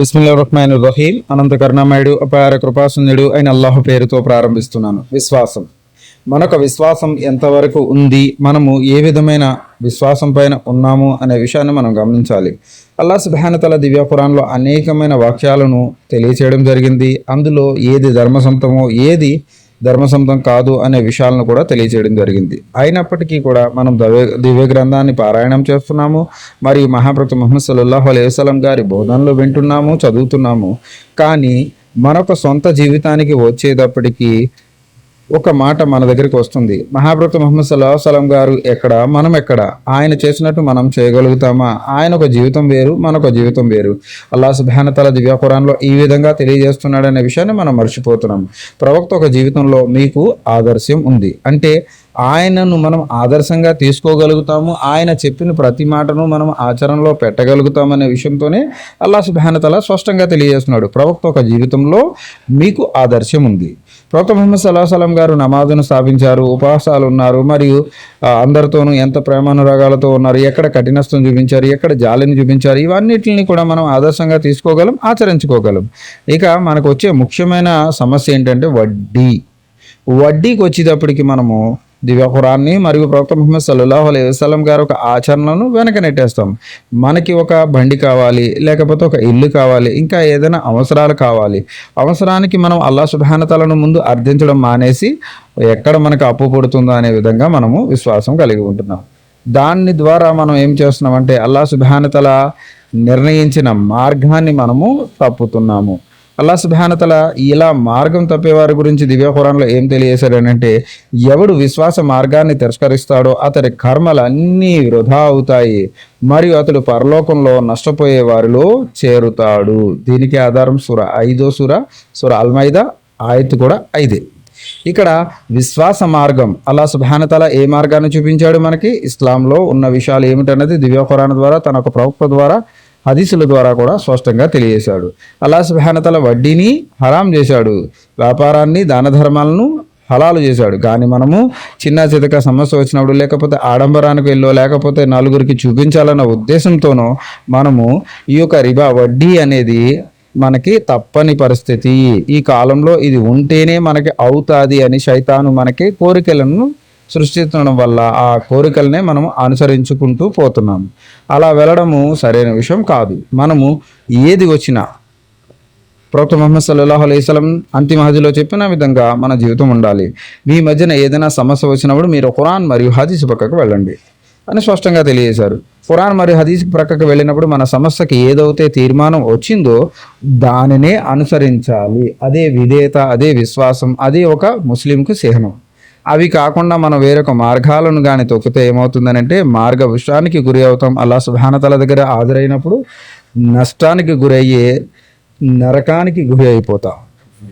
బిస్మిల్లా రహ్మాన్ రహీం అనంత కరుణామయుడు అపార కృపాసుందుడు అయిన అల్లాహ్ పేరుతో ప్రారంభిస్తున్నాను. విశ్వాసం. మనొక విశ్వాసం ఎంతవరకు ఉంది? మనము ఏ విధమైన విశ్వాసం పైన ఉన్నాము అనే విషయాన్ని మనం గమనించాలి. అల్లా సుభానతల దివ్య అనేకమైన వాక్యాలను తెలియచేయడం జరిగింది. అందులో ఏది ధర్మసంతమో ఏది ధర్మసంతం కాదు అనే విషయాలను కూడా తెలియజేయడం జరిగింది. అయినప్పటికీ కూడా మనం దవ్య దివ్య గ్రంథాన్ని పారాయణం చేస్తున్నాము మరియు మహాప్రభు ముహమ్మద్ సల్లాహు అలైవలం గారి బోధనలు వింటున్నాము చదువుతున్నాము. కానీ మనొక సొంత జీవితానికి వచ్చేటప్పటికీ ఒక మాట మన దగ్గరికి వస్తుంది. మహాప్రభు ముహమ్మద్ సల్లాహు సలం గారు ఎక్కడ? మనం ఎక్కడ? ఆయన చేసినట్టు మనం చేయగలుగుతామా? ఆయన ఒక జీవితం వేరు మనొక జీవితం వేరు. అల్లా సుభానతల దివ్య ఖురాన్లో ఈ విధంగా తెలియజేస్తున్నాడనే విషయాన్ని మనం మర్చిపోతున్నాం. ప్రవక్త ఒక జీవితంలో మీకు ఆదర్శం ఉంది. అంటే ఆయనను మనం ఆదర్శంగా తీసుకోగలుగుతాము ఆయన చెప్పిన ప్రతి మాటను మనం ఆచరణలో పెట్టగలుగుతామనే విషయంతోనే అల్లా సుభానతల స్పష్టంగా తెలియజేస్తున్నాడు. ప్రవక్త ఒక జీవితంలో మీకు ఆదర్శం ఉంది. ప్రవక్త ముహమ్మద్ సల్లాహ్ సలం గారు నమాజును స్థాపించారు ఉపవాసాలు ఉన్నారు మరియు అందరితోనూ ఎంత ప్రేమానురాగాలతో ఉన్నారు ఎక్కడ కఠినస్థం చూపించారు ఎక్కడ జాలిని చూపించారు ఇవన్నిటిని కూడా మనం ఆదర్శంగా తీసుకోగలం ఆచరించుకోగలం. ఇక మనకు వచ్చే ముఖ్యమైన సమస్య ఏంటంటే వడ్డీ. వడ్డీకి వచ్చేటప్పటికి మనము దివ్య ఖురాన్ని మరియు ప్రవక్త ముహమ్మద్ సల్లాహు అలై వసలం గారు ఒక ఆచరణను వెనక నెట్టేస్తాం. మనకి ఒక బండి కావాలి లేకపోతే ఒక ఇల్లు కావాలి ఇంకా ఏదైనా అవసరాలు కావాలి. అవసరానికి మనం అల్లా సుబానతలను ముందు అర్థించడం మానేసి ఎక్కడ మనకు అప్పు పుడుతుందో అనే విధంగా మనము విశ్వాసం కలిగి ఉంటున్నాం. దాని ద్వారా మనం ఏం చేస్తున్నామంటే అల్లా సుబానతల నిర్ణయించిన మార్గాన్ని మనము తప్పుతున్నాము. అల్లా సుభానతల ఇలా మార్గం తప్పేవారి గురించి దివ్య ఖురాన్లో ఏం తెలియజేశాడనంటే ఎవడు విశ్వాస మార్గాన్ని తిరస్కరిస్తాడో అతడి కర్మలు అన్నీ వృధా అవుతాయి. మరియు అతడు పరలోకంలో నష్టపోయే వారిలో చేరుతాడు. దీనికి ఆధారం సుర ఐదో సుర సుర అల్మైదా ఆయత్ కూడా ఐదే. ఇక్కడ విశ్వాస మార్గం అలా సుభానతల ఏ మార్గాన్ని చూపించాడు మనకి? ఇస్లాంలో ఉన్న విషయాలు ఏమిటన్నది దివ్య ఖురాన్ ద్వారా తన ఒక ప్రవక్త ద్వారా హదీసుల ద్వారా కూడా స్పష్టంగా తెలియజేశాడు. అల్లా సుభానతల వడ్డీని హరాం చేశాడు. వ్యాపారాన్ని దాన ధర్మాలను హలాలు చేశాడు. కానీ మనము చిన్న చితక సమస్య వచ్చినప్పుడు లేకపోతే ఆడంబరానికి వెళ్ళో లేకపోతే నలుగురికి చూపించాలన్న ఉద్దేశంతోనో మనము ఈ యొక్క రిబా వడ్డీ అనేది మనకి తప్పని పరిస్థితి. ఈ కాలంలో ఇది ఉంటేనే మనకి అవుతుంది అని శైతాను మనకి కోరికలను సృష్టించడం వల్ల ఆ కోరికలనే మనం అనుసరించుకుంటూ పోతున్నాము అలా వెళ్ళడము సరైన విషయం కాదు. మనము ఏది వచ్చినా ప్రవక్త ముహమ్మద్ సల్లాహు అలైస్లం అంతిమ హదిలో చెప్పిన విధంగా మన జీవితం ఉండాలి. మీ మధ్యన ఏదైనా సమస్య వచ్చినప్పుడు మీరు ఖురాన్ మరియు హదీస్ పక్కకు వెళ్ళండి అని స్పష్టంగా తెలియజేశారు. ఖురాన్ మరియు హదీస్ ప్రక్కకు వెళ్ళినప్పుడు మన సమస్యకి ఏదైతే తీర్మానం వచ్చిందో దానినే అనుసరించాలి. అదే విధేయత అదే విశ్వాసం అదే ఒక ముస్లింకు చిహ్నం అవి కాకుండా మనం వేరొక మార్గాలను కానీ తొక్కితే ఏమవుతుందనంటే మార్గ విషయానికి గురి అవుతాం. అలా సుభానతల దగ్గర హాజరైనప్పుడు నష్టానికి గురయ్యే నరకానికి గురి అయిపోతాం.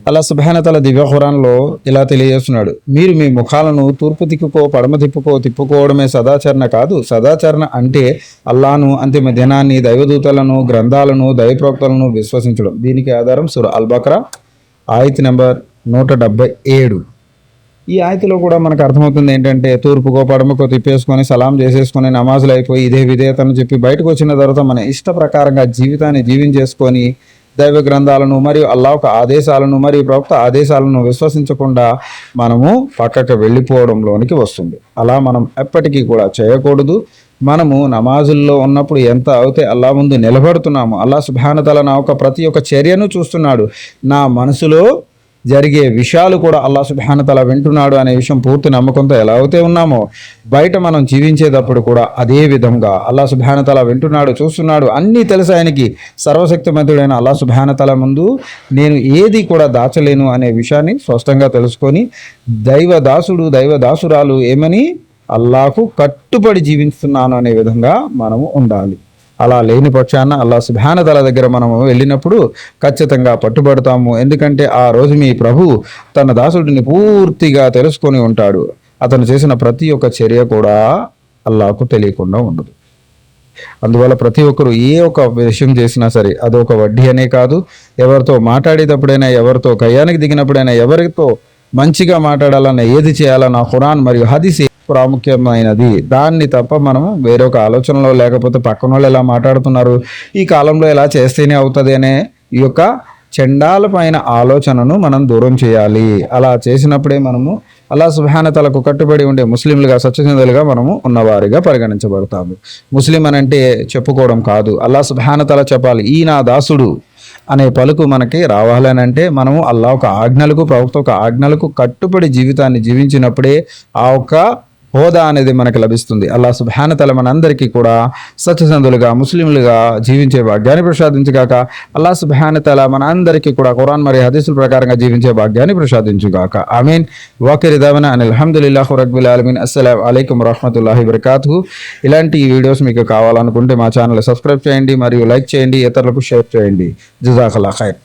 అలా సుభానతల దివ్యహురాన్లో ఇలా తెలియజేస్తున్నాడు. మీరు మీ ముఖాలను తూర్పు తిప్పుకో పడమ తిప్పుకో తిప్పుకోవడమే సదాచరణ కాదు. సదాచరణ అంటే అల్లాను అంతిమ దినాన్ని దైవదూతలను గ్రంథాలను దైవప్రోక్తలను విశ్వసించడం. దీనికి ఆధారం సుర అల్బక్రా ఆయత్ నెంబర్ నూట డెబ్బై ఏడు. ఈ ఆయతలో కూడా మనకు అర్థమవుతుంది ఏంటంటే తూర్పుకో పడమకో తిప్పేసుకొని సలాం చేసేసుకొని నమాజులు అయిపోయి ఇదే విధేయతను చెప్పి బయటకు వచ్చిన తర్వాత మన ఇష్ట ప్రకారంగా జీవితాన్ని జీవించేసుకొని దైవ గ్రంథాలను మరియు అల్లా ఒక ఆదేశాలను మరియు ప్రభుత్వ ఆదేశాలను విశ్వసించకుండా మనము పక్కకు వెళ్ళిపోవడంలోనికి వస్తుంది. అలా మనం ఎప్పటికీ కూడా చేయకూడదు. మనము నమాజుల్లో ఉన్నప్పుడు ఎంత అయితే అల్లా ముందు నిలబడుతున్నాము అల్లా సుభానతల నా ఒక ప్రతి ఒక్క చర్యను చూస్తున్నాడు. నా మనసులో జరిగే విషయాలు కూడా అల్లా సుబానతల వింటున్నాడు అనే విషయం పూర్తి నమ్మకంతో ఎలా అయితే ఉన్నామో బయట మనం జీవించేటప్పుడు కూడా అదే విధంగా అల్లా సుబానతల వింటున్నాడు చూస్తున్నాడు అన్నీ తెలుసు ఆయనకి. సర్వశక్తిమంతుడైన అల్లా సుబానతల ముందు నేను ఏది కూడా దాచలేను అనే విషయాన్ని స్పష్టంగా తెలుసుకొని దైవ దాసుడు దైవ దాసురాలు ఏమని అల్లాకు కట్టుబడి జీవిస్తున్నాను అనే విధంగా మనము ఉండాలి. అలా లేని పక్షాన అల్లా సుభానతల దగ్గర మనము వెళ్ళినప్పుడు ఖచ్చితంగా పట్టుబడతాము. ఎందుకంటే ఆ రోజు మీ ప్రభు తన దాసుడిని పూర్తిగా తెలుసుకొని ఉంటాడు. అతను చేసిన ప్రతి ఒక్క చర్య కూడా అల్లాకు తెలియకుండా ఉండదు. అందువల్ల ప్రతి ఒక్కరు ఏ ఒక విషయం చేసినా సరే అదొక వడ్డీ అనే కాదు. ఎవరితో మాట్లాడేటప్పుడైనా ఎవరితో కయ్యానికి దిగినప్పుడైనా ఎవరితో మంచిగా మాట్లాడాలన్న ఏది చేయాలన్న ఖురాన్ మరియు హదీస్ ప్రాముఖ్యమైనది. దాన్ని తప్ప మనం వేరొక ఆలోచనలో లేకపోతే పక్కన వాళ్ళు ఎలా మాట్లాడుతున్నారు? ఈ కాలంలో ఎలా చేస్తేనే అవుతుంది అనే ఈ యొక్క చండాలపైన ఆలోచనను మనం దూరం చేయాలి. అలా చేసినప్పుడే మనము అల్లా సుభానతలకు కట్టుబడి ఉండే ముస్లింలుగా సత్యసింధులుగా మనము ఉన్నవారిగా పరిగణించబడతాము. ముస్లిం అని అంటే చెప్పుకోవడం కాదు. అల్లా సుభానతల చెప్పాలి ఈ నా దాసుడు అనే పలుకు మనకి రావాలని అంటే మనము అల్లా ఒక ఆజ్ఞలకు ప్రవక్త ఒక ఆజ్ఞలకు కట్టుబడి జీవితాన్ని జీవించినప్పుడే ఆ ఒక్క హోదా అనేది మనకు లభిస్తుంది. అల్లా సుభానతల మనందరికీ కూడా సత్యసంధులుగా ముస్లింలుగా జీవించే భాగ్యాన్ని ప్రసాదించుగాక అల్లా సుభానతల మనందరికీ కూడా ఖురాన్ మరియు హదీసుల ప్రకారంగా జీవించే భాగ్యాన్ని ప్రసాదించుగాక. ఆమీన్. వాకిరి దావన అని అల్హమ్దుల్లాహ్ రబ్బుల్ ఆలమీన్. అస్సలం అలైకం రహమతుల్లాహి వరకాతు ఇలాంటి వీడియోస్ మీకు కావాలనుకుంటే మా ఛానల్ సబ్స్క్రైబ్ చేయండి మరియు లైక్ చేయండి ఇతరులకు షేర్ చేయండి. జజాకల్లా ఖైర్.